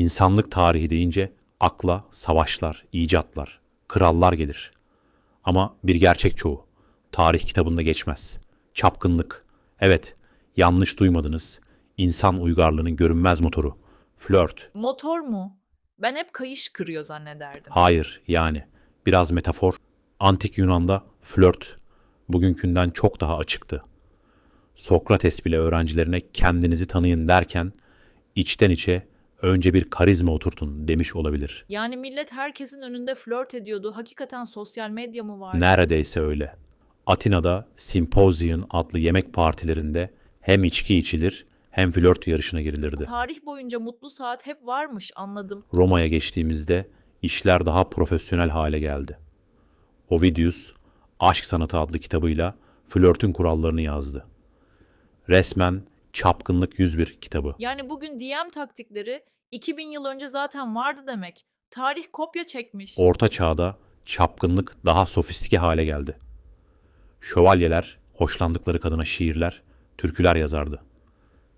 İnsanlık tarihi deyince akla savaşlar, icatlar, krallar gelir. Ama bir gerçek çoğu. Tarih kitabında geçmez. Çapkınlık. Evet, yanlış duymadınız. İnsan uygarlığının görünmez motoru. Flört. Motor mu? Ben hep kayış kırıyor zannederdim. Hayır, yani. Biraz metafor. Antik Yunan'da flört bugünkünden çok daha açıktı. Sokrates bile öğrencilerine kendinizi tanıyın derken içten içe önce bir karizma oturtun demiş olabilir. Yani millet herkesin önünde flört ediyordu. Hakikaten sosyal medya mı var? Neredeyse öyle. Atina'da Symposium adlı yemek partilerinde hem içki içilir hem flört yarışına girilirdi. Tarih boyunca mutlu saat hep varmış anladım. Roma'ya geçtiğimizde işler daha profesyonel hale geldi. Ovidius, Aşk Sanatı adlı kitabıyla flörtün kurallarını yazdı. Resmen Çapkınlık 101 kitabı. Yani bugün DM taktikleri 2000 yıl önce zaten vardı demek. Tarih kopya çekmiş. Orta çağda çapkınlık daha sofistike hale geldi. Şövalyeler hoşlandıkları kadına şiirler, türküler yazardı.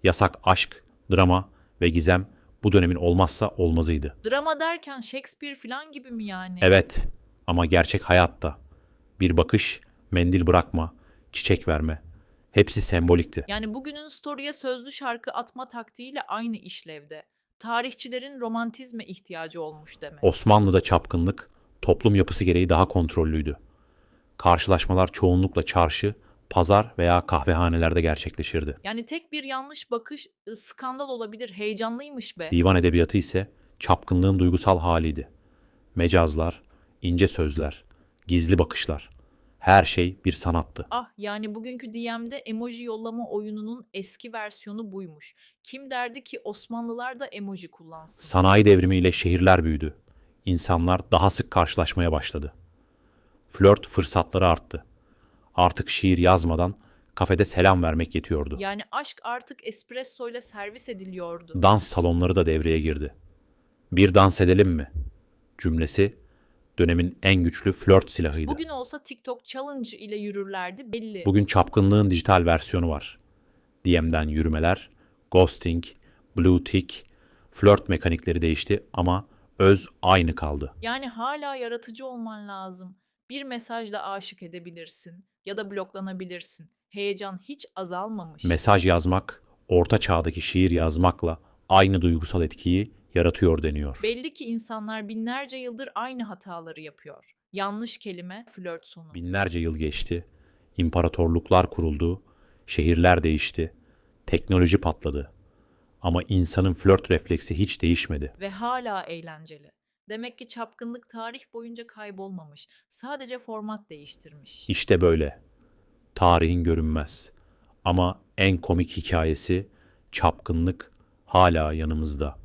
Yasak aşk, drama ve gizem bu dönemin olmazsa olmazıydı. Drama derken Shakespeare falan gibi mi yani? Evet ama gerçek hayatta bir bakış, mendil bırakma, çiçek verme hepsi sembolikti. Yani bugünün story'e sözlü şarkı atma taktiğiyle aynı işlevde. Tarihçilerin romantizme ihtiyacı olmuş demek. Osmanlı'da çapkınlık toplum yapısı gereği daha kontrollüydü. Karşılaşmalar çoğunlukla çarşı, pazar veya kahvehanelerde gerçekleşirdi. Yani tek bir yanlış bakış ı, skandal olabilir. Heyecanlıymış be. Divan edebiyatı ise çapkınlığın duygusal haliydi. Mecazlar, ince sözler, gizli bakışlar. Her şey bir sanattı. Ah yani bugünkü DM'de emoji yollama oyununun eski versiyonu buymuş. Kim derdi ki Osmanlılar da emoji kullansın? Sanayi devrimiyle şehirler büyüdü. İnsanlar daha sık karşılaşmaya başladı. Flört fırsatları arttı. Artık şiir yazmadan kafede selam vermek yetiyordu. Yani aşk artık espresso ile servis ediliyordu. Dans salonları da devreye girdi. Bir dans edelim mi? Cümlesi dönemin en güçlü flört silahıydı. Bugün olsa TikTok challenge ile yürürlerdi belli. Bugün çapkınlığın dijital versiyonu var. DM'den yürümeler, ghosting, blue tick, flört mekanikleri değişti ama öz aynı kaldı. Yani hala yaratıcı olman lazım. Bir mesajla aşık edebilirsin ya da bloklanabilirsin. Heyecan hiç azalmamış. Mesaj yazmak, orta çağdaki şiir yazmakla aynı duygusal etkiyi yaratıyor deniyor. Belli ki insanlar binlerce yıldır aynı hataları yapıyor. Yanlış kelime flört sonu. Binlerce yıl geçti, imparatorluklar kuruldu, şehirler değişti, teknoloji patladı. Ama insanın flört refleksi hiç değişmedi. Ve hala eğlenceli. Demek ki çapkınlık tarih boyunca kaybolmamış. Sadece format değiştirmiş. İşte böyle. Tarihin görünmez. Ama en komik hikayesi çapkınlık hala yanımızda.